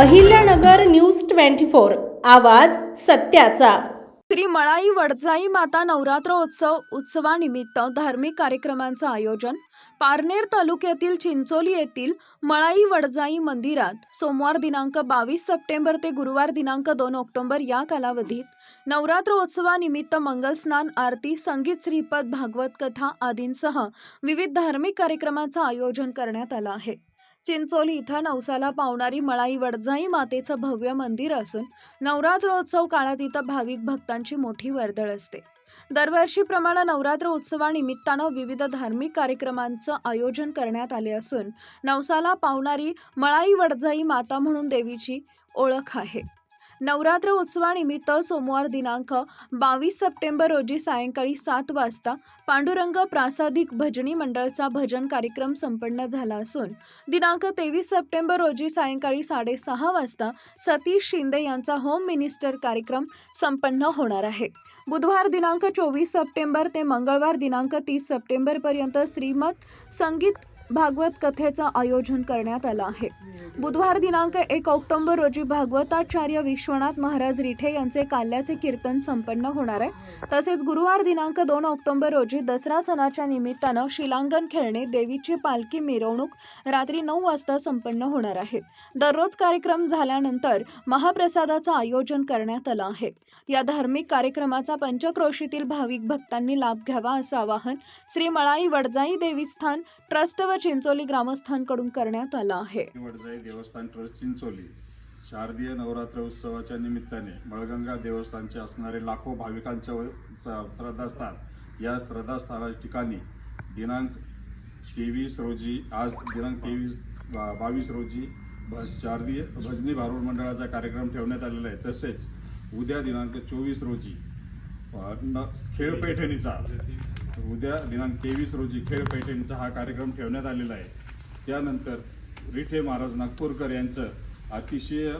Ahilyanagar news twenty four आवाज सत्याचा. श्री मळाई वडजाई माता नवरात्रोत्सव उत्सवानिमित्त धार्मिक कार्यक्रमांचं आयोजन पारनेर तालुक्यातील चिंचोली येथील मळाई वडजाई मंदिरात सोमवार दिनांक बावीस सप्टेंबर ते गुरुवार दिनांक दोन ऑक्टोबर या कालावधीत नवरात्रोत्सवानिमित्त मंगलस्नान आरती संगीत श्रीपद भागवत कथा आदींसह विविध धार्मिक कार्यक्रमाचं आयोजन करण्यात आलं आहे. चिंचोली इथं नवसाला पावणारी मळाई वडजाई मातेचं भव्य मंदिर असून नवरात्रोत्सव काळात इथं भाविक भक्तांची मोठी वर्दळ असते. दरवर्षीप्रमाणे नवरात्र उत्सवानिमित्तानं विविध धार्मिक कार्यक्रमांचं आयोजन करण्यात आले असून नवसाला पावणारी मळाई वडजाई माता म्हणून देवीची ओळख आहे. नवरात्र उत्सवानिमित्त सोमवार दिनांक बावीस सप्टेंबर रोजी सायंकाळी सात वाजता पांडुरंग प्रासादिक भजनी मंडळचा भजन कार्यक्रम संपन्न झाला असून दिनांक तेवीस सप्टेंबर रोजी सायंकाळी साडेसहा वाजता सतीश शिंदे यांचा होम मिनिस्टर कार्यक्रम संपन्न होणार आहे. बुधवार दिनांक चोवीस सप्टेंबर ते मंगळवार दिनांक तीस सप्टेंबरपर्यंत श्रीमद संगीत भागवत कथेचं आयोजन करण्यात आलं आहे. बुधवार दिनांक एक ऑक्टोबर रोजी भागवताचार्य विश्वनाथ महाराज रिठे यांचे काल्याचे कीर्तन संपन्न होणार आहे. तसेच गुरुवार दिनांक दोन ऑक्टोबर रोजी दसरा सणाच्या निमित्तानं शिलांगण खेळणे देवीची पालखी मिरवणूक रात्री नऊ वाजता संपन्न होणार आहे. दररोज कार्यक्रम झाल्यानंतर महाप्रसादाचं आयोजन करण्यात आलं आहे. या धार्मिक कार्यक्रमाचा पंचक्रोशीतील भाविक भक्तांनी लाभ घ्यावा असं आवाहन श्री मळाई वडजाई देवीस्थान ट्रस्ट व चिंचोली ग्रामस्थांकडून करण्यात आला आहे. वडजाई देवस्थान ट्रस्ट चिंचोली शारदीय नवरात्र उत्सवाच्या निमित्ताने मळगंगा देवस्थानचे असणारे लाखो भाविकांच्या व- स- श्रद्धास्थान या श्रद्धास्थाना ठिकाणी दिनांक तेवीस रोजी आज दिनांक तेवीस बा बावीस रोजी भज शारदीय भजनी भारूड मंडळाचा कार्यक्रम ठेवण्यात आलेला आहे. तसेच उद्या दिनांक चोवीस रोजी न खेळ पैठणीचा उद्या दिनांक तेवीस रोजी खेळ पैठणीचा हा कार्यक्रम ठेवण्यात आलेला आहे. त्यानंतर रिठे महाराज नागपूरकर यांचं अतिशय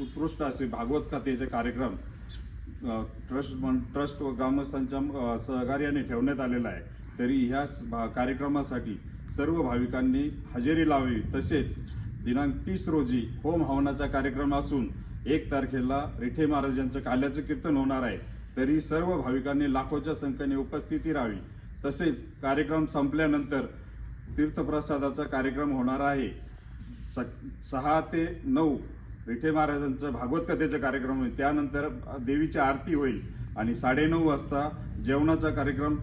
उत्कृष्ट असे भागवत कथेचे कार्यक्रम ट्रस्ट मन ट्रस्ट व ग्रामस्थांच्या सहकार्याने ठेवण्यात आलेला आहे. तरी ह्या भा- कार्यक्रमासाठी सर्व भाविकांनी हजेरी लावावी. तसेच दिनांक तीस रोजी होम हवनाचा कार्यक्रम असून एक तारखेला रिठे महाराज यांचं काल्याचं कीर्तन होणार आहे. तरी सर्व भाविकांनी लाखोच्या संख्येने उपस्थिती राहावी. तसेच कार्यक्रम संपल्यानंतर तीर्थप्रसादाचा कार्यक्रम होणार आहे. स- सहा ते नऊ विठे महाराजांचं भागवत कथेचा कार्यक्रम होईल. त्यानंतर देवीची आरती होईल आणि साडेनऊ वाजता जेवणाचा कार्यक्रम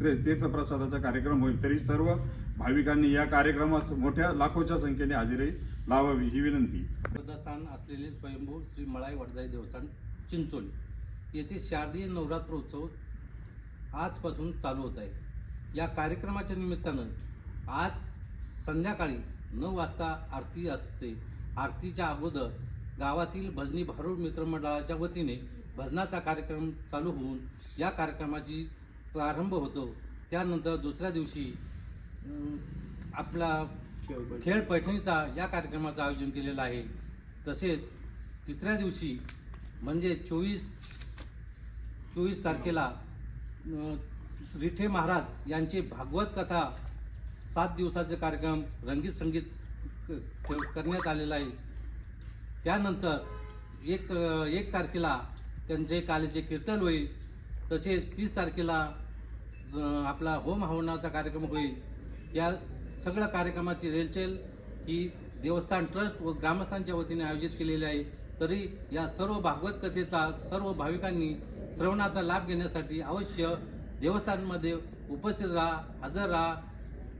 ते- तीर्थप्रसादाचा कार्यक्रम होईल. तरी सर्व भाविकांनी या कार्यक्रमास मोठ्या लाखोच्या संख्येने हजेरी लावावी ही विनंती. स्थान असलेले स्वयंभू श्री मळाई वडदाई देवस्थान चिंचोली. येथे शारदीय नवरात्रोत्सव आजपासून चालू होत आहे. या कार्यक्रमाच्या निमित्तानं आज संध्याकाळी नऊ वाजता आरती असते. आरतीच्या अगोदर गावातील भजनी भारूड मित्रमंडळाच्या वतीने भजनाचा कार्यक्रम चालू होऊन या कार्यक्रमाची प्रारंभ होतो. त्यानंतर दुसऱ्या दिवशी आपला खेळ पैठणीचा या कार्यक्रमाचं आयोजन केलेलं आहे. तसेच तिसऱ्या दिवशी म्हणजे चोवीस चोवीस तारखेला रिठे महाराज यांचे भागवत कथा सात दिवसाचे कार्यक्रम रंगीत संगीत क- करण्यात आलेला आहे. त्यानंतर एक एक तारखेला त्यांचे कालेचे कीर्तन होईल. तसेच तीस तारखेला आपला होम हवनाचा कार्यक्रम होईल. या सगळ्या कार्यक्रमाची रेलचेल ही देवस्थान ट्रस्ट व ग्रामस्थांच्या वतीने आयोजित केलेली आहे. तरी या सर्व भागवत कथेचा सर्व भाविकांनी श्रवणाचा लाभ घेण्यासाठी अवश्य देवस्थानमध्ये उपस्थित राहा हजर राहा.